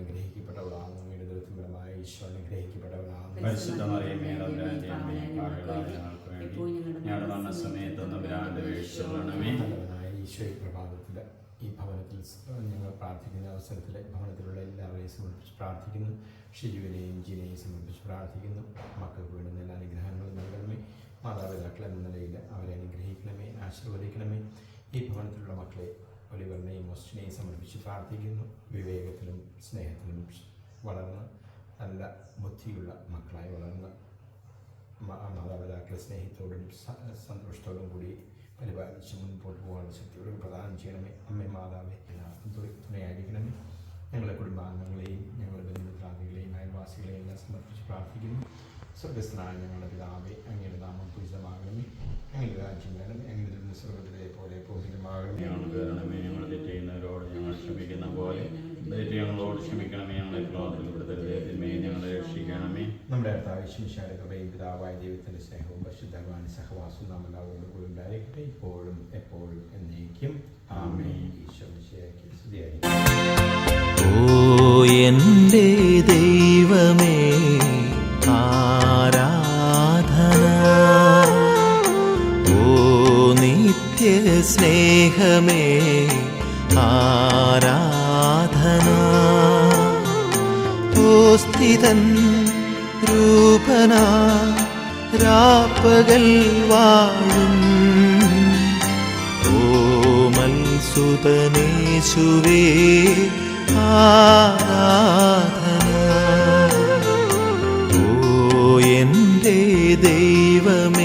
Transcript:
അനുഗ്രഹിക്കപ്പെട്ടവളാകുന്നു. വീട് ദൃത്തിപരമായ ഈശോ അനുഗ്രഹിക്കപ്പെട്ടവളാകുന്നു. പരിശുദ്ധ മറിയമേ തമ്പുരാന്റെ അമ്മേ പാപികളായ ഞങ്ങൾക്ക് വേണ്ടി ഞങ്ങളുടെ മരണസമയത്ത് നമ്പുരാന്റെ വീഴ്ചകളണമേ ഈശോ ഈ പ്രഭാതത്തിൽ ഈ ഭവനത്തിൽ ഞങ്ങൾ പ്രാർത്ഥിക്കുന്ന അവസരത്തിൽ ഭവനത്തിലുള്ള എല്ലാവരെയും സമർപ്പിച്ച് പ്രാർത്ഥിക്കുന്നു. ഷിജുവിനെയും ജീനെയും സമർപ്പിച്ച് പ്രാർത്ഥിക്കുന്നു. മക്കൾക്ക് വേണ്ടുന്ന എല്ലാ അനുഗ്രഹങ്ങളും നൽകണമേ. മാതാപിതാക്കൾ എന്ന നിലയിൽ അവരെ അനുഗ്രഹിക്കണമേ ആശീർവദിക്കണമേ. ഈ ഭവനത്തിലുള്ള മക്കളെ ഒലിവറിനെയും മൊസ്റ്റിനെയും സമർപ്പിച്ച് പ്രാർത്ഥിക്കുന്നു. വിവേകത്തിലും സ്നേഹത്തിലും വളർന്ന് നല്ല ബുദ്ധിയുള്ള മക്കളായി വളർന്ന് മാതാപിതാക്കളെ സ്നേഹത്തോടും സന്തോഷത്തോടും കൂടി പരിപാലിച്ച് മുൻപോട്ട് പോകാനുള്ള ശക്തിയോടും പ്രദാനം ചെയ്യണമേ. അമ്മ മാതാവേ എല്ലാവർക്കും തുണ- തുണയായിരിക്കണമേ. ഞങ്ങളുടെ കുടുംബാംഗങ്ങളെയും ഞങ്ങളുടെ ബന്ധുമിത്രാദികളെയും അയൽവാസികളെയും എല്ലാം സമർപ്പിച്ച് പ്രാർത്ഥിക്കുന്നു. സ്വർഗസ്ഥനായ ഞങ്ങളുടെ പിതാവേ അങ്ങയുടെ നാമം പൂജിതമാകണമേ. അങ്ങയുടെ രാജ്യം വേണം അങ്ങനെ സ്വർഗത്തിലെ പോലെ പൂജിതമാകണമേ ക്ഷമിക്കുന്ന പോലെ ഞങ്ങളോട് ക്ഷമിക്കണമേ ഞങ്ങളെ വിടുതരുതേ തിന്മയെ ഞങ്ങളെ രക്ഷിക്കണമേ. നമ്മുടെ കർത്താവിശ്മിശാല കൃപയും പിതാവായ ദൈവത്തിന്റെ സ്നേഹവും പരിശുദ്ധവാൻ സഹവാസവും നാം എല്ലാവരും കൂടി ഉണ്ടായിരിക്കട്ടെ. ഇപ്പോഴും എപ്പോഴും എന്നേക്കും. ആമേ ഈശോ ഓ എന്റെ ദൈവമേ ആരാധന. ഓ നിത്യ സ്നേഹമേ ആരാധന? ഓ സ്ഥിതൻ രൂപന രാപ്പകൽ വാഴും. ഓമൽ സുതനേശുവേ ആരാധന? ഓ എന്റെ ദൈവമേ